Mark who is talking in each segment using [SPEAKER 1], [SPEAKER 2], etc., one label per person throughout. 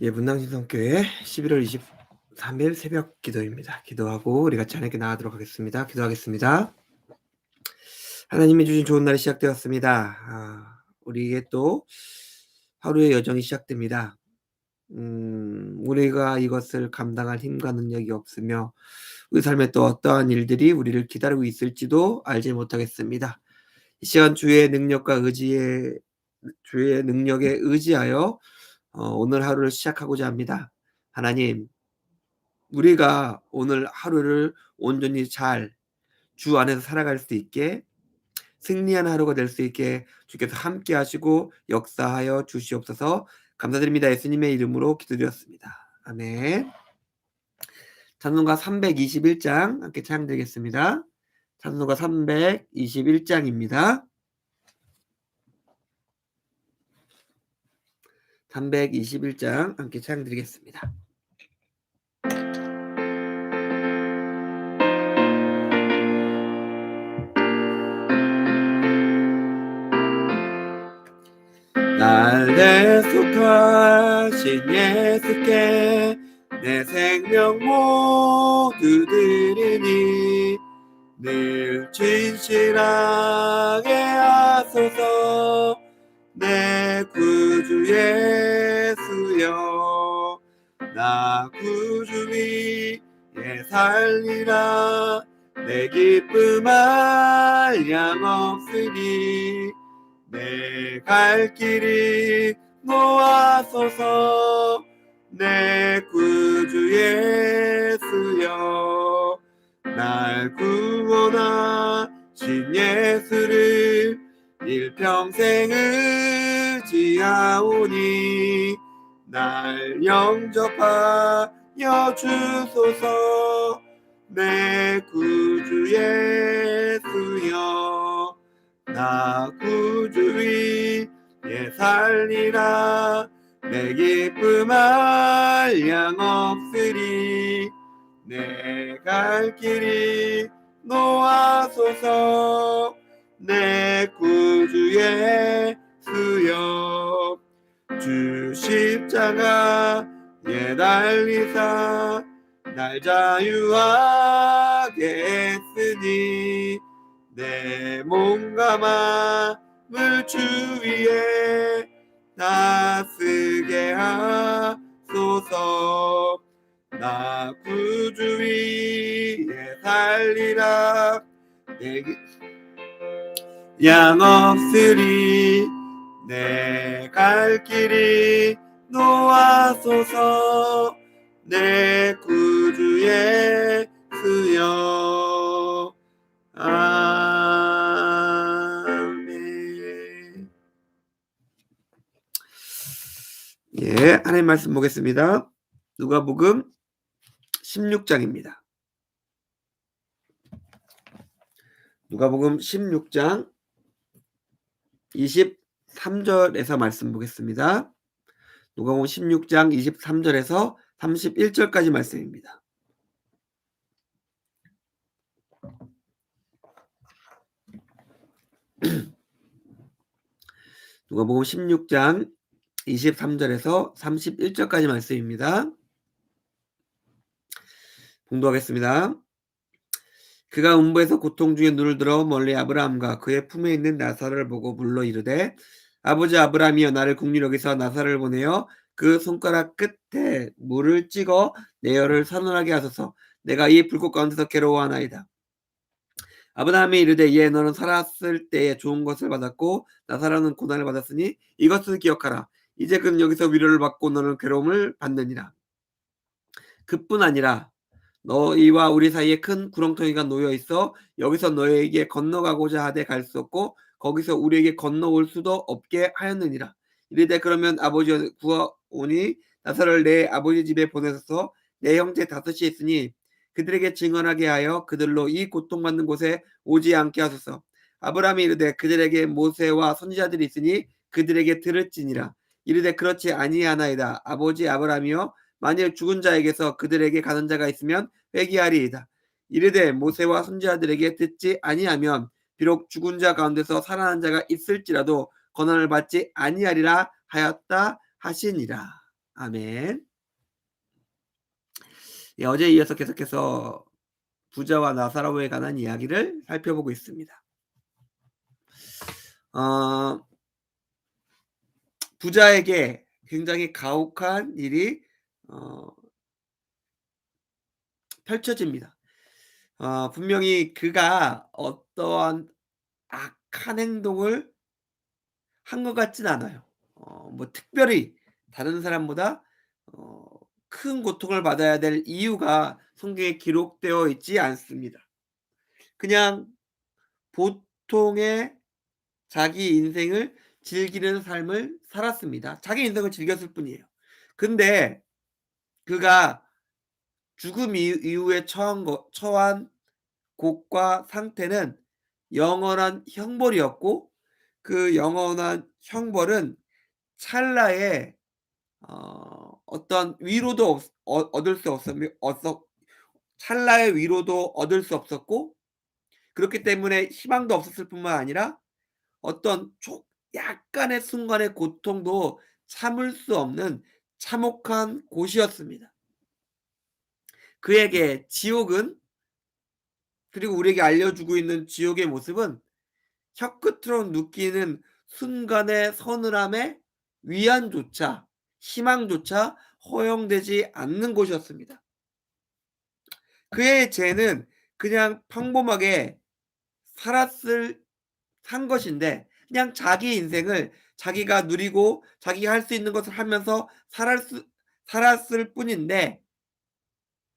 [SPEAKER 1] 예, 문당신성교회 11월 23일 새벽 기도입니다. 기도하고 우리 같이 하나님께 나가도록 하겠습니다. 기도하겠습니다. 하나님이 주신 좋은 날이 시작되었습니다. 아, 우리에게 또 하루의 여정이 시작됩니다. 음, 우리가 이것을 감당할 힘과 능력이 없으며 우리 삶에 또 어떠한 일들이 우리를 기다리고 있을지도 알지 못하겠습니다. 이 시간 주의 능력과 의지에 주의 능력에 의지하여 어, 오늘 하루를 시작하고자 합니다. 하나님, 우리가 오늘 하루를 온전히 잘 주 안에서 살아갈 수 있게 승리한 하루가 될 수 있게 주께서 함께 하시고 역사하여 주시옵소서 감사드립니다. 예수님의 이름으로 기도드렸습니다. 아멘. 찬송가 321장 함께 찬양드리겠습니다. 찬송가 321장입니다. 321장 함께 찬양 드리겠습니다. 날 대속하신 예수께 내 생명 모두 드리니 늘 진실하게 하소서 내 구 주 예수여 나 구주 위에 살리라. 내 기쁨 알량 없으니 내 갈 길이 놓아소서 내 구주 예수여 날 구원하신 예수를 일평생 의지하오니 날 영접하여 주소서. 내 구주 예수여 나 구주 위에 살리라. 내 기쁨 알량 없으리. 내 갈 길이 놓아소서. 내 구 십자가에 달리사 날 자유하게 했으니 내 몸과 마음을 주 위에 다쓰게 하소서. 나 구주 위에 살리라. 내양 없으리. 내 갈 길이 놓아소서 내 구주 예수여 아멘 예, 하나님 말씀 보겠습니다. 누가복음 16장입니다. 누가복음 16장 23절에서 말씀 보겠습니다. 누가복음 16장 23절에서 31절까지 말씀입니다. 누가복음 16장 23절에서 31절까지 말씀입니다. 봉도하겠습니다. 그가 음부에서 고통 중에 눈을 들어 멀리 아브라함과 그의 품에 있는 나사를 보고 불러 이르되 아버지 아브라함이여 나를 국리력에서 나사를 보내어 그 손가락 끝에 물을 찍어 내 혀를 선언하게 하소서 내가 이 불꽃 가운데서 괴로워하나이다. 아브라함이 이르되 예 너는 살았을 때에 좋은 것을 받았고 나사라는 고난을 받았으니 이것을 기억하라. 이제 그는 여기서 위로를 받고 너는 괴로움을 받느니라. 그뿐 아니라 너희와 우리 사이에 큰 구렁텅이가 놓여 있어 여기서 너희에게 건너가고자 하되 갈 수 없고 거기서 우리에게 건너올 수도 없게 하였느니라. 이르되 그러면 아버지 구하오니 나사를 내 아버지 집에 보내서 내 형제 다섯이 있으니 그들에게 증언하게 하여 그들로 이 고통받는 곳에 오지 않게 하소서. 아브라함이 이르되 그들에게 모세와 선지자들이 있으니 그들에게 들을지니라. 이르되 그렇지 아니하나이다. 아버지 아브라함이여 만일 죽은 자에게서 그들에게 가는 자가 있으면 회개하리이다. 이르되 모세와 선지자들에게 듣지 아니하면 비록 죽은 자 가운데서 살아난 자가 있을지라도 권한을 받지 아니하리라 하였다 하시니라. 아멘. 예, 어제 이어서 계속해서 부자와 나사로에 관한 이야기를 살펴보고 있습니다. 어, 부자에게 굉장히 가혹한 일이 어, 펼쳐집니다. 어, 분명히 그가 어떠한 악한 행동을 한 것 같진 않아요. 어, 뭐 특별히 다른 사람보다 어, 큰 고통을 받아야 될 이유가 성경에 기록되어 있지 않습니다. 그냥 보통의 자기 인생을 즐기는 삶을 살았습니다. 자기 인생을 즐겼을 뿐이에요. 근데 그가 죽음 이후에 처한, 거, 처한 곳과 상태는 영원한 형벌이었고 그 영원한 형벌은 찰나에 어, 어떤 위로도 없, 어, 얻을 수 얻었, 찰나의 위로도 얻을 수 없었고 그렇기 때문에 희망도 없었을 뿐만 아니라 어떤 조, 약간의 순간의 고통도 참을 수 없는 참혹한 곳이었습니다. 그에게 지옥은 그리고 우리에게 알려주고 있는 지옥의 모습은 혀끝으로 느끼는 순간의 서늘함에 위안조차 희망조차 허용되지 않는 곳이었습니다. 그의 죄는 그냥 평범하게 살았을 산 것인데 그냥 자기 인생을 자기가 누리고 자기가 할 수 있는 것을 하면서 살았을, 살았을 뿐인데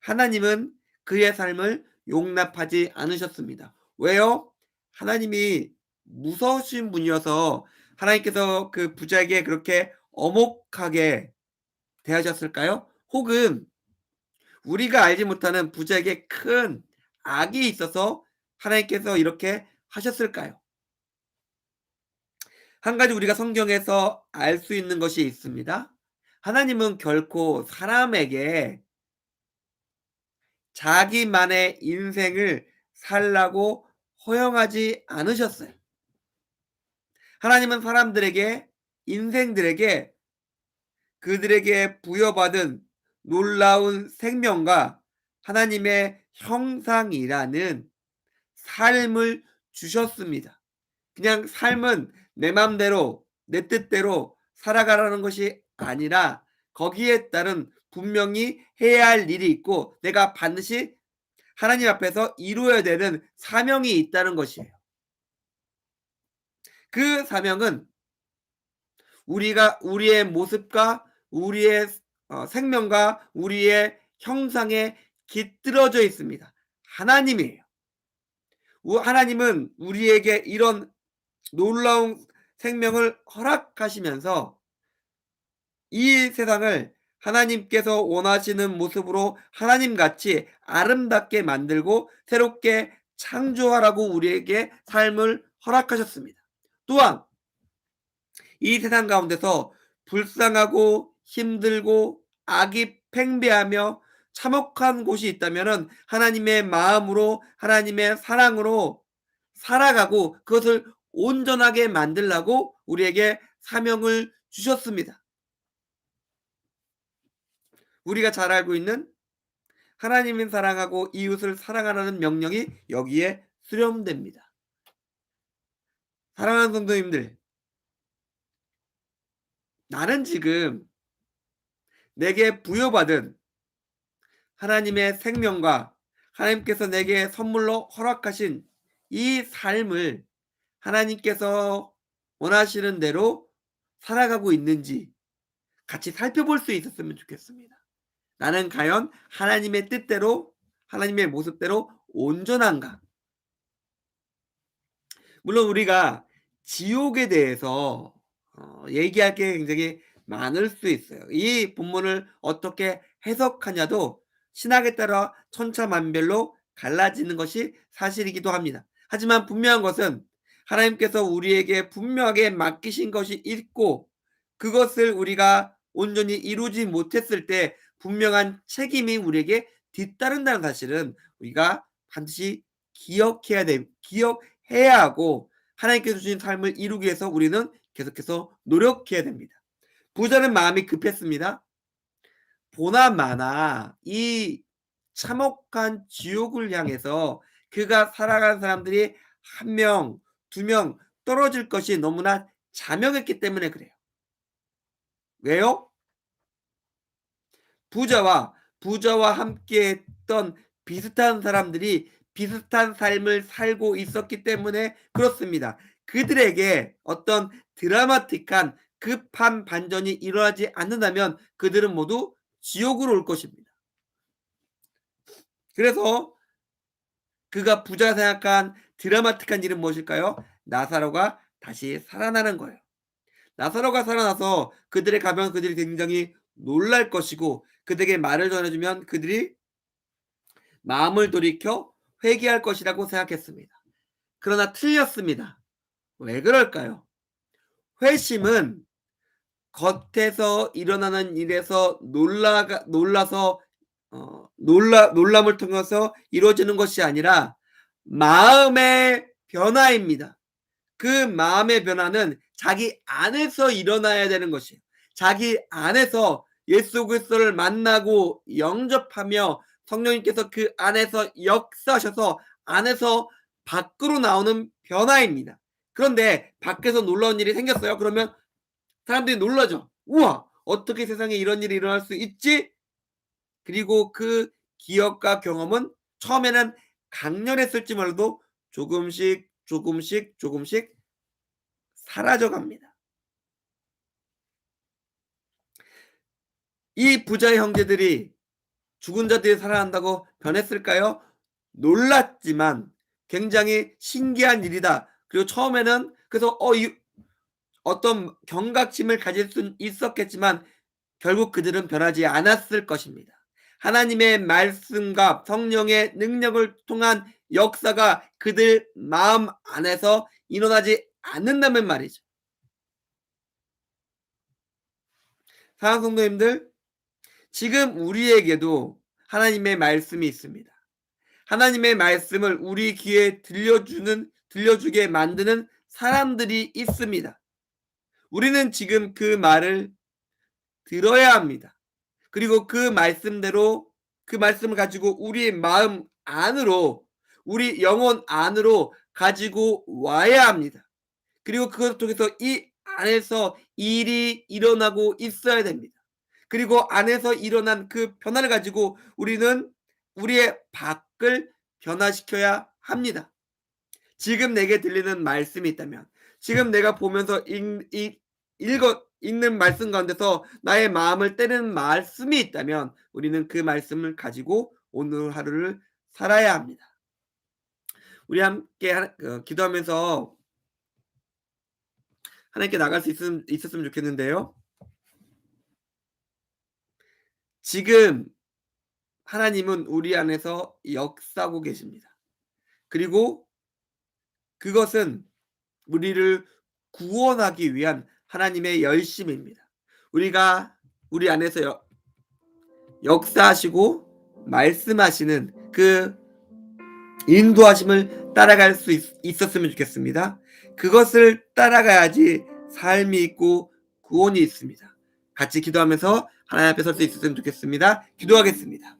[SPEAKER 1] 하나님은 그의 삶을 용납하지 않으셨습니다. 왜요? 하나님이 무서우신 분이어서 하나님께서 그 부자에게 그렇게 어목하게 대하셨을까요? 혹은 우리가 알지 못하는 부자에게 큰 악이 있어서 하나님께서 이렇게 하셨을까요? 한 가지 우리가 성경에서 알 수 있는 것이 있습니다. 하나님은 결코 사람에게 자기만의 인생을 살라고 허용하지 않으셨어요. 하나님은 사람들에게 인생들에게 그들에게 부여받은 놀라운 생명과 하나님의 형상이라는 삶을 주셨습니다. 그냥 삶은 내 맘대로 내 뜻대로 살아가라는 것이 아니라 거기에 따른 분명히 해야 할 일이 있고 내가 반드시 하나님 앞에서 이루어야 되는 사명이 있다는 것이에요. 그 사명은 우리가 우리의 모습과 우리의 어, 생명과 우리의 형상에 깃들어져 있습니다. 하나님이에요. 하나님은 우리에게 이런 놀라운 생명을 허락하시면서 이 세상을 하나님께서 원하시는 모습으로 하나님 같이 아름답게 만들고 새롭게 창조하라고 우리에게 삶을 허락하셨습니다. 또한 이 세상 가운데서 불쌍하고 힘들고 악이 팽배하며 참혹한 곳이 있다면 하나님의 마음으로 하나님의 사랑으로 살아가고 그것을 온전하게 만들라고 우리에게 사명을 주셨습니다. 우리가 잘 알고 있는 하나님을 사랑하고 이웃을 사랑하라는 명령이 여기에 수렴됩니다. 사랑하는 성도님들, 나는 지금 내게 부여받은 하나님의 생명과 하나님께서 내게 선물로 허락하신 이 삶을 하나님께서 원하시는 대로 살아가고 있는지 같이 살펴볼 수 있었으면 좋겠습니다. 나는 과연 하나님의 뜻대로 하나님의 모습대로 온전한가? 물론 우리가 지옥에 대해서 어, 얘기할 게 굉장히 많을 수 있어요. 이 본문을 어떻게 해석하냐도 신학에 따라 천차만별로 갈라지는 것이 사실이기도 합니다. 하지만 분명한 것은 하나님께서 우리에게 분명하게 맡기신 것이 있고 그것을 우리가 온전히 이루지 못했을 때 분명한 책임이 우리에게 뒤따른다는 사실은 우리가 반드시 기억해야 돼, 기억해야 하고 하나님께서 주신 삶을 이루기 위해서 우리는 계속해서 노력해야 됩니다. 부자는 마음이 급했습니다. 보나마나 이 참혹한 지옥을 향해서 그가 살아간 사람들이 한 명, 두 명 떨어질 것이 너무나 자명했기 때문에 그래요. 왜요? 부자와 부자와 함께 했던 비슷한 사람들이 비슷한 삶을 살고 있었기 때문에 그렇습니다. 그들에게 어떤 드라마틱한 급한 반전이 일어나지 않는다면 그들은 모두 지옥으로 올 것입니다. 그래서 그가 부자가 생각한 드라마틱한 일은 무엇일까요? 나사로가 다시 살아나는 거예요. 나사로가 살아나서 그들의 가면 그들이 굉장히 놀랄 것이고 그들에게 말을 전해주면 그들이 마음을 돌이켜 회개할 것이라고 생각했습니다. 그러나 틀렸습니다. 왜 그럴까요? 회심은 겉에서 일어나는 일에서 놀라가 놀라서 어, 놀라 놀람을 통해서 이루어지는 것이 아니라 마음의 변화입니다. 그 마음의 변화는 자기 안에서 일어나야 되는 것이에요. 자기 안에서 예수 그리스도를 만나고 영접하며 성령님께서 그 안에서 역사하셔서 안에서 밖으로 나오는 변화입니다. 그런데 밖에서 놀라운 일이 생겼어요. 그러면 사람들이 놀라죠. 우와, 어떻게 세상에 이런 일이 일어날 수 있지? 그리고 그 기억과 경험은 처음에는 강렬했을지 몰라도 조금씩 조금씩 조금씩 사라져 갑니다. 이 부자의 형제들이 죽은 자들이 살아난다고 변했을까요? 놀랐지만 굉장히 신기한 일이다. 그리고 처음에는 그래서 어, 이, 어떤 경각심을 가질 수 있었겠지만 결국 그들은 변하지 않았을 것입니다. 하나님의 말씀과 성령의 능력을 통한 역사가 그들 마음 안에서 일어나지 않는다면 말이죠. 사랑 성도님들, 지금 우리에게도 하나님의 말씀이 있습니다. 하나님의 말씀을 우리 귀에 들려주는, 들려주게 만드는 사람들이 있습니다. 우리는 지금 그 말을 들어야 합니다. 그리고 그 말씀대로 그 말씀을 가지고 우리 마음 안으로 우리 영혼 안으로 가지고 와야 합니다. 그리고 그것 통해서 이 안에서 일이 일어나고 있어야 됩니다. 그리고 안에서 일어난 그 변화를 가지고 우리는 우리의 밖을 변화시켜야 합니다. 지금 내게 들리는 말씀이 있다면, 지금 내가 보면서 읽, 읽, 읽어, 읽는 말씀 가운데서 나의 마음을 때리는 말씀이 있다면 우리는 그 말씀을 가지고 오늘 하루를 살아야 합니다. 우리 함께 하, 어, 기도하면서 하나님께 나갈 수 있음, 있었으면 좋겠는데요. 지금 하나님은 우리 안에서 역사하고 계십니다. 그리고 그것은 우리를 구원하기 위한 하나님의 열심입니다. 우리가 우리 안에서 여, 역사하시고 말씀하시는 그 인도하심을 따라갈 수 있, 있었으면 좋겠습니다. 그것을 따라가야지 삶이 있고 구원이 있습니다. 같이 기도하면서 하나님 앞에 설 수 있었으면 좋겠습니다. 기도하겠습니다.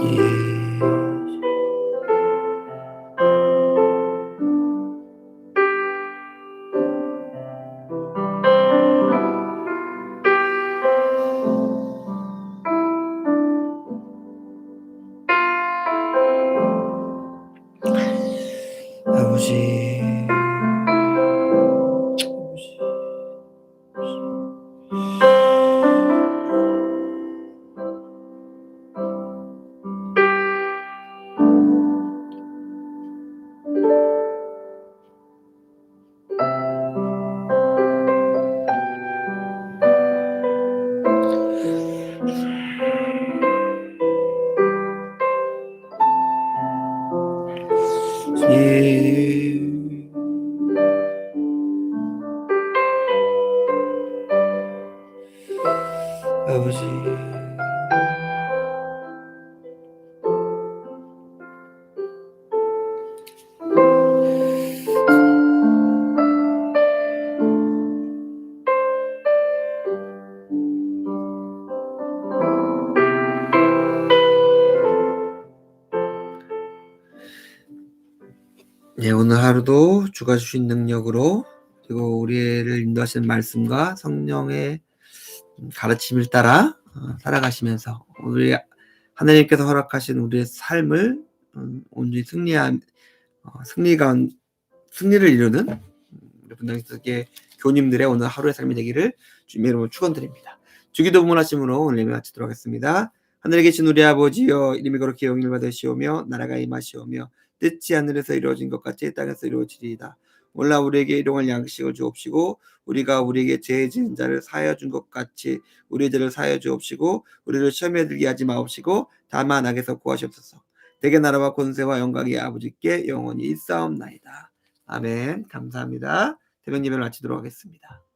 [SPEAKER 1] 아 하루도 주가 주신 능력으로 그리고 우리를 인도하시는 말씀과 성령의 가르침을 따라 어, 살아가시면서 우리 하나님께서 허락하신 우리의 삶을 음, 온전히 승리한 어, 승리가 승리를 이루는 음, 우리 분당식의 교님들의 오늘 하루의 삶이 되기를 주님의 이름으로 축원드립니다. 주기도 부문하심으로 오늘 예배 마치도록 하겠습니다. 하늘에 계신 우리 아버지여 이름이 그렇게 영일 받으시오며 나라가 임하시오며 뜻이 하늘에서 이루어진 것 같이 땅에서 이루어지리이다. 몰라 우리에게 일용할 양식을 주옵시고 우리가 우리에게 죄 지은 자를 사하여 준 것 같이 우리 죄를 사하여 주옵시고 우리를 시험에 들게 하지 마옵시고 다만 악에서 구하시옵소서. 대개 나라와 권세와 영광이 아버지께 영원히 있사옵나이다. 아멘. 감사합니다. 대변 예배를 마치도록 하겠습니다.